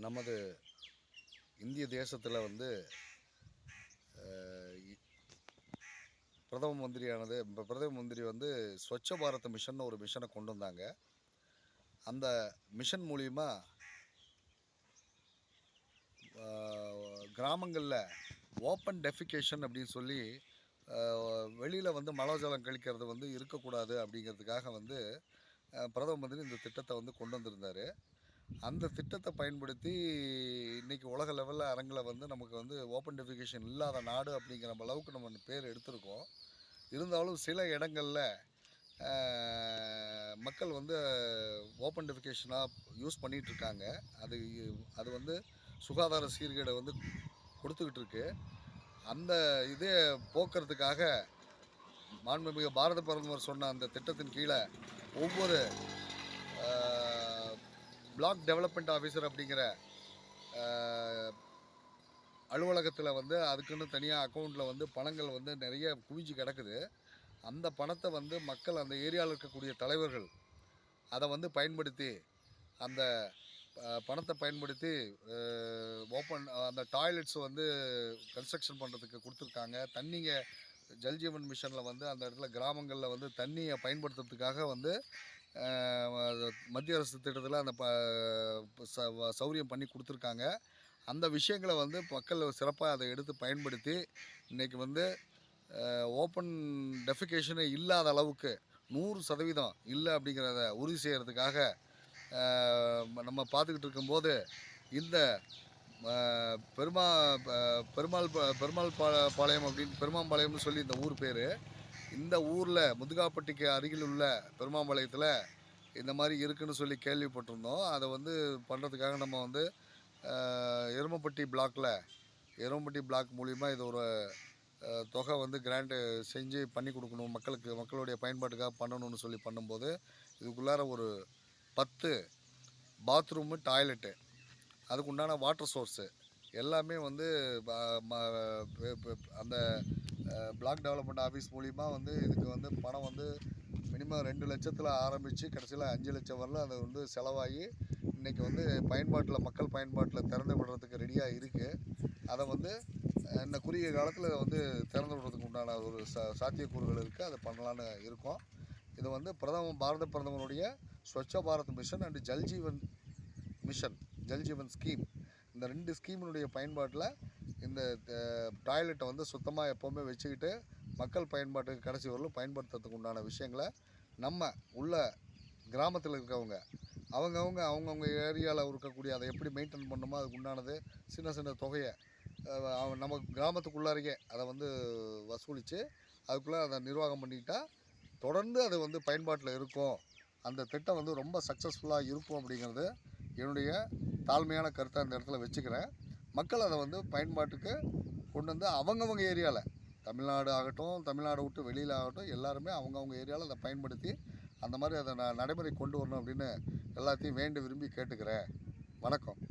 நமது இந்திய தேசத்தில் வந்து இ- பிரதம மந்திரியானது இப்போ பிரதம மந்திரி வந்து ஸ்வச்ச பாரத் மிஷன் ஒரு மிஷனை கொண்டு வந்தாங்க. அந்த மிஷன் மூலிமா கிராமங்களில் ஓப்பன் டெஃபிகேஷன் அப்படின்னு சொல்லி வெளியில் வந்து மலோஜலம் கழிக்கிறது வந்து இருக்கக்கூடாது அப்படிங்கிறதுக்காக வந்து பிரதம மந்திரி இந்த திட்டத்தை வந்து கொண்டு வந்திருந்தார். அந்த திட்டத்தை பயன்படுத்தி இன்றைக்கி உலக லெவலில் அரங்கில் வந்து நமக்கு வந்து ஓப்பன் டெஃபிகேஷன் இல்லாத நாடு அப்படிங்கிற அளவுக்கு நம்ம பேர் எடுத்திருக்கோம். இருந்தாலும் சில இடங்களில் மக்கள் வந்து ஓப்பன் டெஃபிகேஷனாக யூஸ் பண்ணிகிட்ருக்காங்க அது அது வந்து சுகாதார சீர்கேடை வந்து கொடுத்துக்கிட்டு இருக்கு அந்த இதே போக்குறதுக்காக மாண்புமிகு பாரத பிரதமர் சொன்ன அந்த திட்டத்தின் கீழே ஒவ்வொரு பிளாக் டெவலப்மெண்ட் ஆஃபீஸர் அப்படிங்கிற அலுவலகத்தில் வந்து அதுக்குன்னு தனியாக அக்கௌண்ட்டில் வந்து பணங்கள் வந்து நிறைய குவிஞ்சு கிடக்குது. அந்த பணத்தை வந்து மக்கள் அந்த ஏரியாவில் இருக்கக்கூடிய தலைவர்கள் அதை வந்து பயன்படுத்தி அந்த பணத்தை பயன்படுத்தி ஓப்பன் அந்த டாய்லெட்ஸ் வந்து கன்ஸ்ட்ரக்ஷன் பண்ணுறதுக்கு கொடுத்துருக்காங்க. தண்ணிங்க ஜல்ஜீவன் மிஷனில் வந்து அந்த இடத்துல கிராமங்களில் வந்து தண்ணியை பயன்படுத்துறதுக்காக வந்து மத்திய அரசு திட்டத்தில் அந்த ப ச- வ- சௌரியம் பண்ணி கொடுத்துருக்காங்க. அந்த விஷயங்களை வந்து மக்கள் சிறப்பாக அதை எடுத்து பயன்படுத்தி இன்றைக்கி வந்து ஓப்பன் டெஃபிகேஷனே இல்லாத அளவுக்கு நூறு சதவீதம் இல்லை அப்படிங்கிறத உறுதி செய்கிறதுக்காக நம்ம பார்த்துக்கிட்டு இருக்கும்போது இந்த பெருமா பெருமாள் பெருமாள் பா பாளையம் அப்படின்னு பெருமாம்பாளையம்னு சொல்லி இந்த ஊர் பேர் இந்த ஊரில் முதுகாப்பட்டிக்கு அருகில் உள்ள பெருமாம்பாளையத்தில் இந்த மாதிரி இருக்குன்னு சொல்லி கேள்விப்பட்டிருந்தோம். அதை வந்து பண்ணுறதுக்காக நம்ம வந்து எருமப்பட்டி பிளாக்கில் எருமப்பட்டி பிளாக் மூலிமா இது ஒரு தொகை வந்து கிராண்ட்டு செஞ்சு பண்ணி கொடுக்கணும். மக்களுக்கு மக்களுடைய பயன்பாட்டுக்காக பண்ணணும்னு சொல்லி பண்ணும்போது இதுக்குள்ளார ஒரு பத்து பாத்ரூமு டாய்லெட்டு அதுக்கு உண்டான வாட்டர் சோர்ஸு எல்லாமே வந்து அந்த பிளாக் டெவலப்மெண்ட் ஆஃபீஸ் மூலிமா வந்து இதுக்கு வந்து பணம் வந்து மினிமம் ரெண்டு லட்சத்தில் ஆரம்பித்து கடைசியில் அஞ்சு லட்சம் வரல அது வந்து செலவாகி இன்றைக்கி வந்து பயன்பாட்டில் மக்கள் பயன்பாட்டில் திறந்து விடுறதுக்கு ரெடியாக இருக்குது அதை வந்து இந்த குறுகிய காலத்தில் வந்து திறந்து விடுறதுக்கு உண்டான ஒரு சா சாத்தியக்கூறுகள் இருக்குது அதை பண்ணலான்னு இருக்கோம். இது வந்து பிரதம பாரத பிரதமருடைய Swachh Bharat mission and Jaljeevan mission Jaljeevan scheme. இந்த ரெண்டு ஸ்கீமினுடைய பயன்பாட்டில் இந்த டாய்லெட்டை வந்து சுத்தமாக எப்போவுமே வச்சுக்கிட்டு மக்கள் பயன்பாட்டுக்கு கடைசி வரலும் பயன்படுத்துறதுக்கு உண்டான விஷயங்களை நம்ம உள்ள கிராமத்தில் இருக்கவங்க அவங்கவுங்க அவங்கவுங்க ஏரியாவில் இருக்கக்கூடிய அதை எப்படி மெயின்டைன் பண்ணுமோ அதுக்கு உண்டானது சின்ன சின்ன தொகையை அவ- நம்ம கிராமத்துக்குள்ளாரையே அதை வந்து வசூலித்து அதுக்குள்ளே அதை நிர்வாகம் பண்ணிக்கிட்டால் தொடர்ந்து அது வந்து பயன்பாட்டில் இருக்கும். அந்த திட்டம் வந்து ரொம்ப சக்ஸஸ்ஃபுல்லாக இருக்கும் அப்படிங்கிறது என்னுடைய தாழ்மையான கருத்தை அந்த இடத்துல வச்சுக்கிறேன். மக்கள் அதை வந்து பயன்பாட்டுக்கு கொண்டு வந்து அவங்கவங்க ஏரியாவில் தமிழ்நாடு ஆகட்டும் தமிழ்நாடு விட்டு வெளியில் ஆகட்டும் எல்லாருமே அவங்கவுங்க ஏரியாவில் அதை பயன்படுத்தி அந்த மாதிரி அதை நான் நடைமுறை கொண்டு வரணும் அப்படின்னு எல்லாத்தையும் வேண்டி விரும்பி கேட்டுக்கிறேன். வணக்கம்.